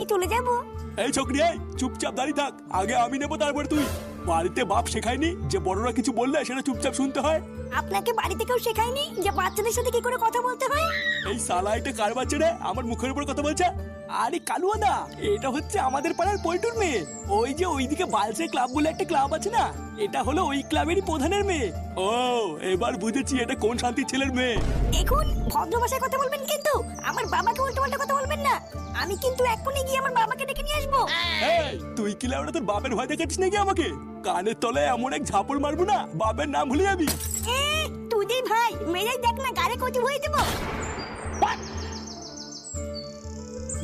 এই চলে যাব। এই ছোকরি এই চুপচাপ দাঁড়িয়ে থাক। আগে আমি নেব তারপর তুই। বাড়িতে বাপ শেখায়নি যে বড়রা কিছু বললে সেটা চুপচাপ শুনতে হয়? আপনাকে বাড়িতে কেউ শেখায়নি যে বাচ্চাদের সাথে কি করে কথা বলতে হয়? এই সালা এটা কার বাচ্চা রে? আমার মুখের উপর কথা বলছে? আরে কালুয়া দা এটা হচ্ছে আমাদের পাড়ার পল্টুর মেয়ে। ওই যে ওইদিকে বালসে ক্লাব বলে একটা ক্লাব আছে না এটা হলো ওই ক্লাবেরই প্রধানের মেয়ে। ও এবার বুঝেছি এটা কোন শান্তির ছেলের মেয়ে। দেখুন ভদ্র ভাষায় কথা বলবেন কিন্তু আমার বাবাকে উল্টো পাল্টা কথা বলবেন না। আমি কিন্তু এক্ষুনি গিয়ে আমার বাবাকে ডেকে নিয়ে আসব। এই তুই কি লাউড়া তোর বাপের ভয় দেখাচ্ছিস নাকি আমাকে? কানের তলায় এমন এক ঝাপড় মারবো না বাপের নাম ভুলে যাবি। তুই ভাই মেয়েই দেখ না গাড়ি কচু হয়ে দেবো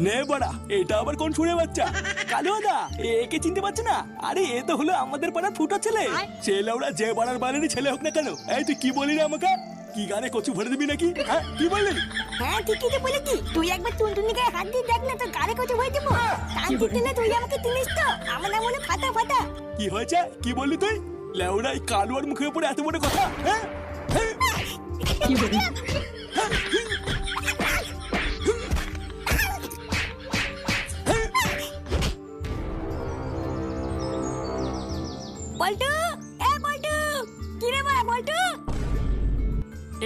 নে বাড়া এটা আবার কোন শুনে বাচ্চা? কালো দা একে চিনতে পারছে না? আরে এ তো হলো আমাদের পাড়ার ফুটো ছেলে। ছেলে ওরা যে পাড়ার বাড়িরই ছেলে হোক না কেন। এই তুই কি বলি রে আমাকে? কি গানে কচু ভরে দিবি নাকি? হ্যাঁ কি বললি? হ্যাঁ ঠিকই তো বলেছি। তুই একবার টুনটুনি গায়ে হাত দিয়ে দেখ না তোর কচু হয়ে। দেবো কান দিলে তুই আমাকে চিনিস তো। আমার নাম মনে ফাটা ফাটা। কি হয়েছে? কি বললি তুই? লেউড়াই কালুয়ার মুখের উপরে এত বড় কথা? হ্যাঁ? হ্যাঁ?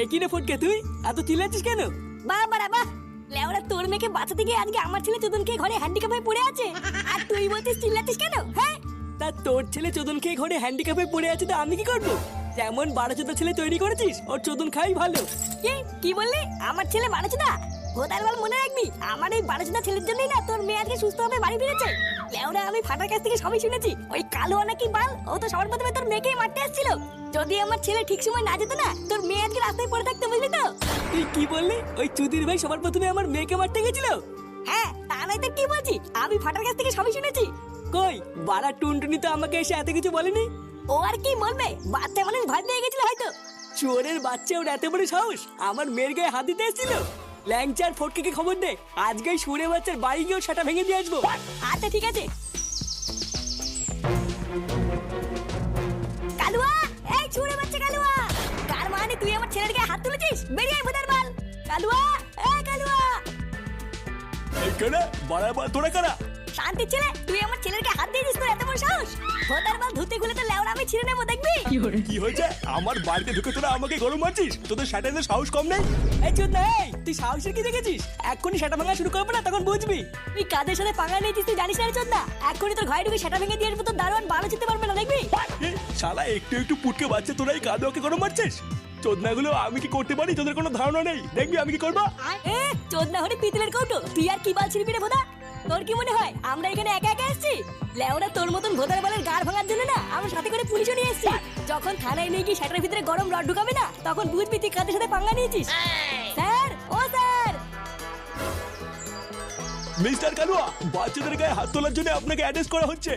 একই রে ফটকে তুই? এত চিল্লাচ্ছিস কেন? বাহ বাড়া বাহ লেওরা তোর মেয়েকে বাঁচাতে গিয়ে আজকে আমার ছেলে চোদনকে ঘরে হ্যান্ডিক্যাপ হয়ে পড়ে আছে। আর তুই বলছিস চিল্লাচ্ছিস কেন? হ্যাঁ? তা তোর ছেলে চোদন খেয়ে ঘরে হয়ে পড়ে আছে তো আমি কি করব? যেমন বারো চোদ্দ ছেলে তৈরি করেছিস ওর চোদন খাই ভালো। কি? বললি? আমার ছেলে বাড়াচোদা ভোটার বল মনে রাখবি? আমার এই বাড়াচোদা ছেলের জন্যই না তোর মেয়ে আজকে সুস্থ হবে বাড়ি ফিরেছে। লেওরা আমি ফাটার কাছ থেকে সবই শুনেছি। ওই কালো নাকি বাল? ও তো সবার প্রথমে তোর মেয়েকেই মারতে আসছিল। যদি আমার ছেলে ঠিক সময় না যেত না তোর মেয়ে আজকে রাস্তায় পড়ে থাকতে বুঝলি তো? তুই কি বললি? ওই চুদির ভাই সবার প্রথমে আমার মেয়েকে মারতে গেছিল? হ্যাঁ তা নাই তো কি বলছি? আমি ফাটার কাছ থেকে সবই শুনেছি। কই? বাড়া টুনটুনি তো আমাকে এসে এত কিছু বলেনি? ও আর কি বলবে? বাচ্চা মানুষ ভয় পেয়ে গেছিল হয়তো। চোরের বাচ্চা ওর এত বড় সাহস আমার মেয়ের গায়ে হাত দিতে এসেছিল। ল্যাংচার ফটকে খবর দে? আজকেই সুরে বাচ্চার বাড়ি গিয়েও সেটা ভেঙে দিয়ে আসব। আচ্ছা ঠিক আছে। কালুয়া এই ছুড়ে বাচ্চা কালুয়া। কার মানে তুই আমার ছেলের গায়ে হাত তুলেছিস? বেরিয়ে আয় ভোদার বাল। কালুয়া এ কালুয়া। এই কেনে তোরা কারা শান্তি ছেলে তুই আমার গায়ে হাত দিয়েছিস তোর এত বড় সাহস? বাল ধুতে খুলে তো লেওড়া আমি ছিঁড়ে নেব দেখবি? কি হয়েছে? আমার বাড়িতে ঢুকে তোরা আমাকে গরম মারছিস? তোদের স্যাটাইতে সাহস কম নেই? এই চোদ এই! তুই সাহসের কি দেখেছিস? এক্ষুনি সেটা ভাঙা শুরু করব না তখন বুঝবি। তুই কাদের সাথে পাঙ্গা নিয়েছিস তুই জানিস না চোদনা এক্ষুনি তোর ঘরে ঢুকে সেটা ভেঙে দিয়ে আসব তোর দারোয়ান ভালো চিনতে পারবে না দেখবি? শালা একটু একটু পুটকে বাচ্চা তোরা এই কাদুয়াকে গরম মারছিস? চোদনাগুলো আমি কি করতে পারি? তোদের কোনো ধারণা নেই? দেখবি আমি কি করব? এ চোদনা হলে পিতলের কৌটো তুই আর কি বাল ছিড়বি রে ভোদা তোর কি মনে হয় আমরা এখানে একা একা এসেছি? লেওরা তোর মতন ভোটার বলের গাড় ভাঙার জন্য না আমরা সাথে করে পুলিশও নিয়ে এসেছি। যখন থানায় নিয়ে গিয়ে সেটার ভিতরে গরম রড ঢুকাবে না, তখন বুঝবি তুই কাদের সাথে পাঙ্গা নিয়েছিস? স্যার, ও স্যার! মিস্টার কালুয়া, বাচ্চাদের গায়ে হাত তোলার জন্য আপনাকে অ্যাড্রেস করা হচ্ছে।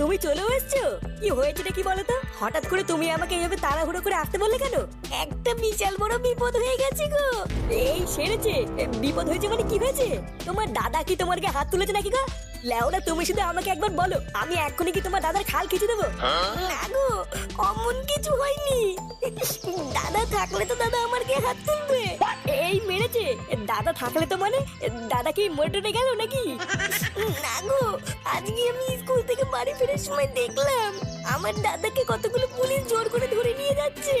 তুমি চলেও এসছো? কি হয়েছে কি বলো তো হঠাৎ করে তুমি আমাকে এইভাবে তাড়াহুড়ো করে আসতে বললে কেন? একটা বিশাল বড় বিপদ হয়ে গেছে গো। এই সেরেছে। বিপদ হয়েছে মানে কি হয়েছে? তোমার দাদা কি তোমার গায়ে হাত তুলেছে নাকি গো? লেওরা তুমি শুধু আমাকে একবার বলো। আমি এক্ষুনি কি তোমার দাদার খাল খিচে দেবো? না গো অমন কিছু হয়নি। দাদা থাকলে তো দাদা আমার গায়ে হাত তুলবে। এই মেরেছে। দাদা থাকলে তো মানে দাদা কি মোটরে গেল নাকি? না গো, আজকে আমি স্কুল থেকে বাড়ি ফেরার সময় দেখলাম, আমার দাদাকে কতগুলো পুলিশ জোর করে ধরে নিয়ে যাচ্ছে।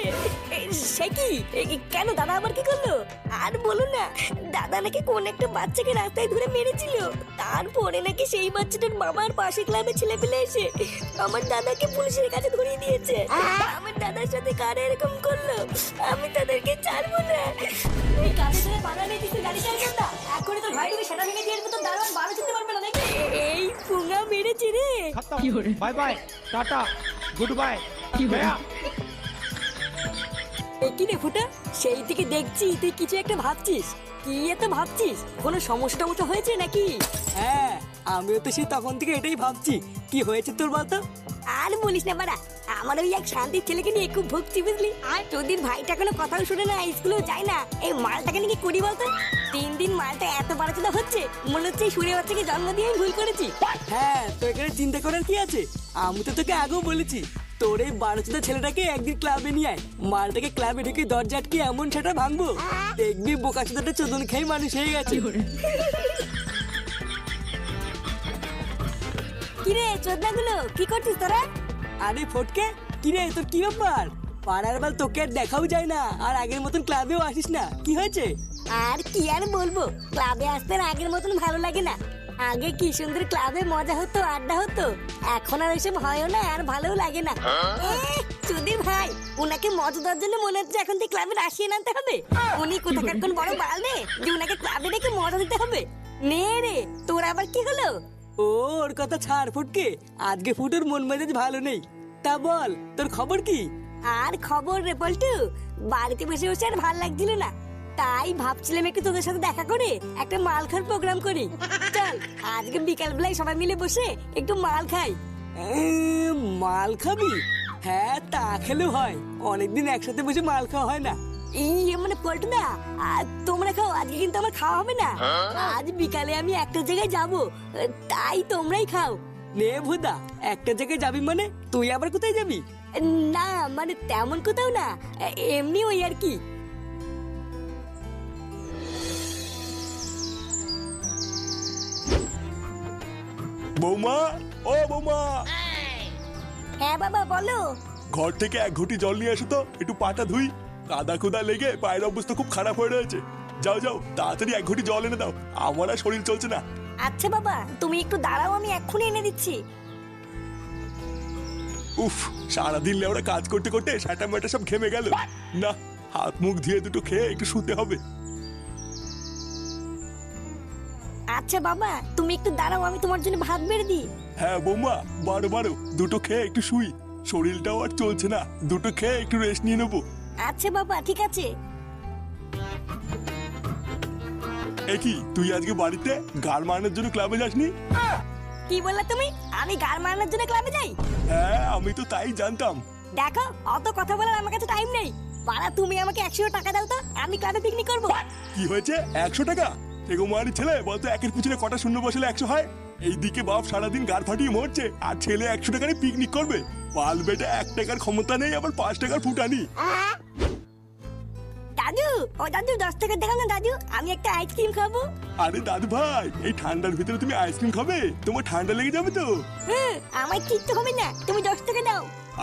সে কি? এ কি- কেন দাদা আবার কি করল? আর বলুন না দাদা নাকি কোন একটা বাচ্চাকে রাস্তায় ধরে মেরেছিল। তারপরে নাকি সেই বাচ্চাটার মামার পাশে ক্লাবে ছেলে পেলে এসে আমার দাদাকে পুলিশের কাছে ধরিয়ে দিয়েছে। আমার দাদার সাথে কারা এরকম করল? আমি তাদেরকে ছাড়বো না। এই কাজে ধরে বাধা নেই দিতে গাড়ি চালিয়ে এখনই তোর ভাই ঢুকে সেটা ভেঙে দিয়ে আসবে, তোর বারো চিনতে পারবে না নাকি? এই পুঙ্গা মেরেছে রে। Bye bye tata goodbye. Gaya কি রে ফুটা? সেই থেকে দেখছি তুই কিছু একটা ভাবছিস। কি এত ভাবছিস? কোনো সমস্যা টমস্যা হয়েছে নাকি? হ্যাঁ আমিও তো সেই তখন থেকে এটাই ভাবছি। কি হয়েছে তোর বলতো? আর বলিস না বাড়া আমার ওই এক শান্তির ছেলেকে নিয়ে খুব ভুগছি বুঝলি। আর? তোদের ভাইটা কোনো কথাও শুনে না স্কুলেও যায় না। এই মালটাকে নাকি করি বলতো? তিন দিন মালটা এত বাড়াচোদা হচ্ছে মনে হচ্ছে এই সুরে বাচ্চাকে জন্ম দিয়ে আমি ভুল করেছি। হ্যাঁ তো এখানে চিন্তা করার কি আছে? আমি তো তোকে আগেও বলেছি তোর এই বারোচোদা ছেলেটাকে একদিন ক্লাবে নিয়ে আয়। মালটাকে ক্লাবে ঢুকে দরজা আটকে এমন সেটা ভাঙবো। দেখবি বোকা চোদাটা চোদন খেয়ে মানুষ হয়ে গেছে। কিরে চোদনাগুলো কি করছিস তোরা? আরে ফটকে কিরে তোর কি ব্যাপার? পাড়ার বাল তোকে আর দেখাও যায় না আর আগের মতন ক্লাবেও আসিস না। কি হয়েছে? আর কি আর বলব ক্লাবে আসতে আর আগের মতন ভালো লাগে না। আগে কি সুন্দর ক্লাবে মজা হতো আড্ডা হতো? এখন আর ওইসব হয়ও না আর ভালোও লাগে না। সুধীর ভাই উনাকে মজা দেওয়ার জন্য মনে হচ্ছে এখন থেকে ক্লাবে আসিয়ে আনতে হবে। উনি কোথাকার কোন বড় বাল নে যে উনাকে ক্লাবে রেখে মজা দিতে হবে। নে রে তোর আবার কি হলো? ওর কথা ছাড় ফটকে আজকে ফুটোর মন মেজাজ ভালো নেই। তা বল তোর খবর কি? আর খবর রে পল্টু বাড়িতে বসে বসে আর ভালো লাগছিল না। তাই ভাবছিলাম একটু তোদের সাথে দেখা করে একটা মাল খাওয়ার প্রোগ্রাম করি। চল আজকে বিকাল বেলায় সবাই মিলে বসে একটু মাল খাই। মাল খাবি? হ্যাঁ তা খেলেও হয়। অনেকদিন একসাথে বসে মাল খাওয়া হয় না। এই মানে পল্টু না আর তোমরা খাও আজকে কিন্তু আমার খাওয়া হবে না। আজ বিকালে আমি একটা জায়গায় যাব তাই তোমরাই খাও। নে ভুদা একটা জায়গায় যাবি মানে? তুই আবার কোথায় যাবি? না মানে তেমন কোথাও না এমনি ওই আর কি। বৌমা ও বৌমা। হ্যাঁ বাবা বলো। ঘর থেকে এক ঘটি জল নিয়ে এসো তো একটু পাটা ধুই। কাদা কুদা লেগে পায়ের অবস্থা খুব খারাপ হয়ে রয়েছে। যাও যাও তাড়াতাড়ি এক ঘটি জল এনে দাও। আমার আর শরীর চলছে না। আচ্ছা বাবা তুমি একটু দাঁড়াও আমি এক্ষুনি এনে দিচ্ছি। উফ সারাদিন লেওরা কাজ করতে করতে সাটা মেটা সব ঘেমে গেল। না হাত মুখ ধুয়ে দুটো খেয়ে একটু শুতে হবে। আচ্ছা বাবা তুমি একটু দাঁড়াও আমি তোমার জন্য ভাত বেড়ে দিই। হ্যাঁ বৌমা বারো বারো দুটো খেয়ে একটু শুই। শরীরটাও আর চলছে না দুটো খেয়ে একটু রেস্ট নিয়ে নেব। আচ্ছা বাবা ঠিক আছে। এ কি তুই আজকে বাড়িতে গার মারানোর জন্য ক্লাবে যাসনি? কি বললা তুমি? আমি গার মারানোর জন্য ক্লাবে যাই? হ্যাঁ আমি তো তাই জানতাম। দেখো অত কথা বলার আমার কাছে টাইম নেই। পাড়া তুমি আমাকে একশো টাকা দাও তো আমি ক্লাবে পিকনিক করব। কি হয়েছে? একশো টাকা? এগো মারি ছেলে বলতো একের পিছনে কটা শূন্য বসলে একশো হয়। এইদিকে বাপ সারাদিন গার ফাটিয়ে মরছে আর ছেলে একশো টাকারই পিকনিক করবে। পাল বেটে এক টাকার ক্ষমতা নেই আবার পাঁচ টাকার ফুটানি। দাদু ও দাদু দশ টাকা দেখাও না দাদু আমি একটা আইসক্রিম খাব। আরে দাদু ভাই এই ঠান্ডার ভিতরে তুমি আইসক্রিম খাবে? তোমার ঠান্ডা লেগে যাবে তো? আমার কিচ্ছু হবে না তুমি দশ টাকা দাও।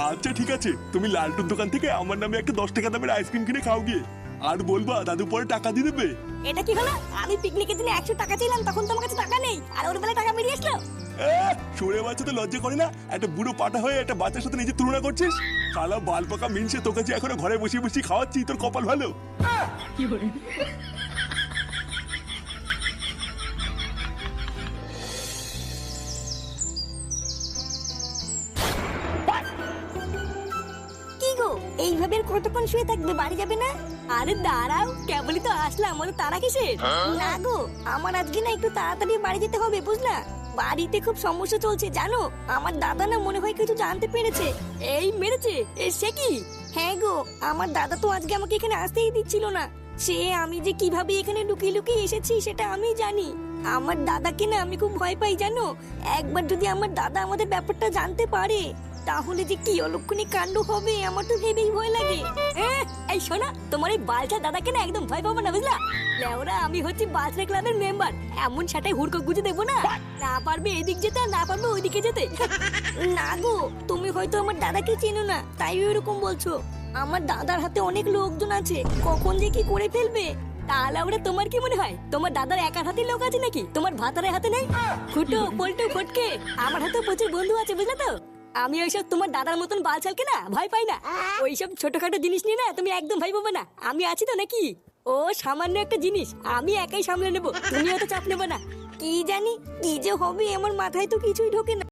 আচ্ছা ঠিক আছে। তুমি লালটুর দোকান থেকে আমার নামে একটা দশ টাকা দামের আইসক্রিম কিনে খাও গিয়ে। আর বলবা দাদু পরে টাকা দিয়ে দেবে। এটা কি হলো? আমি পিকনিকের দিনে একশো টাকা চাইলাম তখন তোমার কাছে টাকা নেই। আর ওর বেলা টাকা বেরিয়ে আসলো? এ, সরে বাচ্চা তো লজ্জা করে না? একটা বুড়ো পাটা হয়ে একটা বাচ্চার সাথে নিজে তুলনা করছিস? কালা বাল পাকা মিনসে তোকে যে এখনও ঘরে বসে বসে খাওয়াচ্ছি তোর কপাল ভালো। কি এইভাবে কতক্ষণ শুয়ে থাকবে বাড়ি যাবে না? আরে দাঁড়াও, কেবলই তো আসলাম আমাদের তারা কিসের? না গো, আমার আজকে না একটু তাড়াতাড়ি বাড়ি যেতে হবে, বুঝলা? বাড়িতে খুব সমস্যা চলছে, জানো? আমার দাদা না মনে হয় কিছু জানতে পেরেছে। এই মেরেছে সে কি? হ্যাঁ গো, আমার দাদা তো আজকে আমাকে এখানে আসতেই দিচ্ছিল না। সে আমি যে কীভাবে এখানে লুকিয়ে লুকিয়ে এসেছি, সেটা আমি জানি। আমার দাদাকে না আমি খুব ভয় পাই, জানো? একবার যদি আমার দাদা আমাদের ব্যাপারটা জানতে পারে। তাহলে যে কি অলক্ষণী কাণ্ড হবে আমার তো ভেবেই ভয় লাগে। এ, এই শোনা তোমার এই বালচা দাদাকে না একদম ভয় পাবো না বুঝলা? লেওরা আমি হচ্ছি বালচা ক্লাবের মেম্বার। এমন সাটাই হুড়কো গুজে দেবো না? না পারবে এদিক যেতে না পারবে ওইদিকে যেতে। না গো তুমি হয়তো আমার দাদাকে চেনো না তাই ওরকম বলছো। আমার দাদার হাতে অনেক লোকজন আছে কখন যে কি করে ফেলবে? তাহলে ওরা তোমার কি মনে হয়? তোমার দাদার একার হাতে লোক আছে নাকি? তোমার ভাতারের হাতে নেই? ফুটো পল্টু ফটকে আমার হাতে প্রচুর বন্ধু আছে বুঝলে তো? আমি ওইসব তোমার দাদার মতন বাল চালকে না ভয় পাই না। ওইসব ছোটখাটো জিনিস নিয়ে না তুমি একদম ভয় পাবো না। আমি আছি তো নাকি? ও সামান্য একটা জিনিস। আমি একাই সামলে নেব। তুমি হয়তো চাপ নেব না। কি জানি কি যে হবে আমার মাথায় তো কিছুই ঢোকে না।